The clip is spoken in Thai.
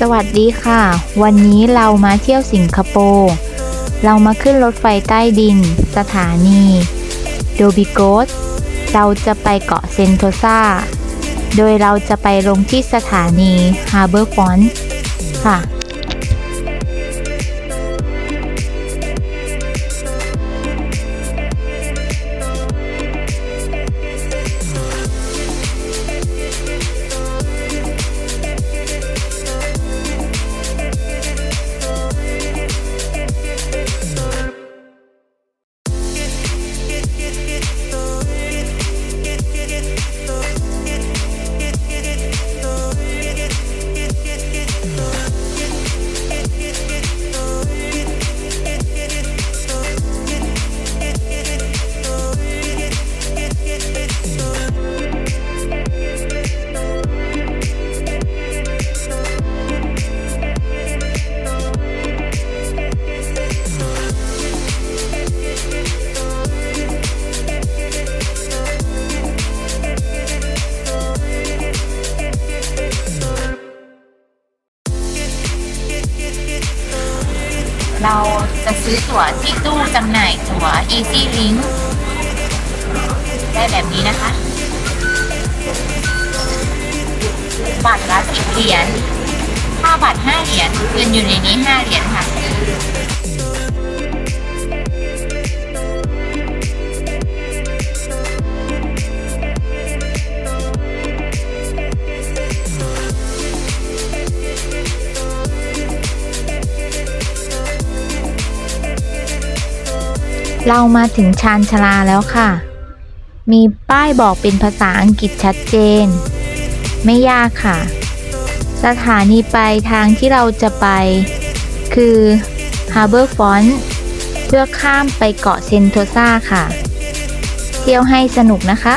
สวัสดีค่ะ วันนี้เรามาเที่ยวสิงคโปร์ เรามาขึ้นรถไฟใต้ดิน สถานีโดบิโกสเราจะไปเกาะเซนโตซาโดยเราจะไปลงที่สถานีฮาร์เบอร์ฟอนค่ะ เราจะซื้อตั๋วที่ตู้จำหน่ายตั๋ว Easy Link ได้แบบนี้นะคะ บัตรละสิบเหรียญค่าบัตรห้าเหรียญเงินอยู่ในนี้ห้าเหรียญค่ะ เรามาถึงชานชาลาแล้วค่ะ มีป้ายบอกเป็นภาษาอังกฤษชัดเจน ไม่ยากค่ะ สถานีปลายทางที่เราจะไป คือ Harbor Front เพื่อข้ามไปเกาะเซนโตซาค่ะ เที่ยวให้สนุกนะคะ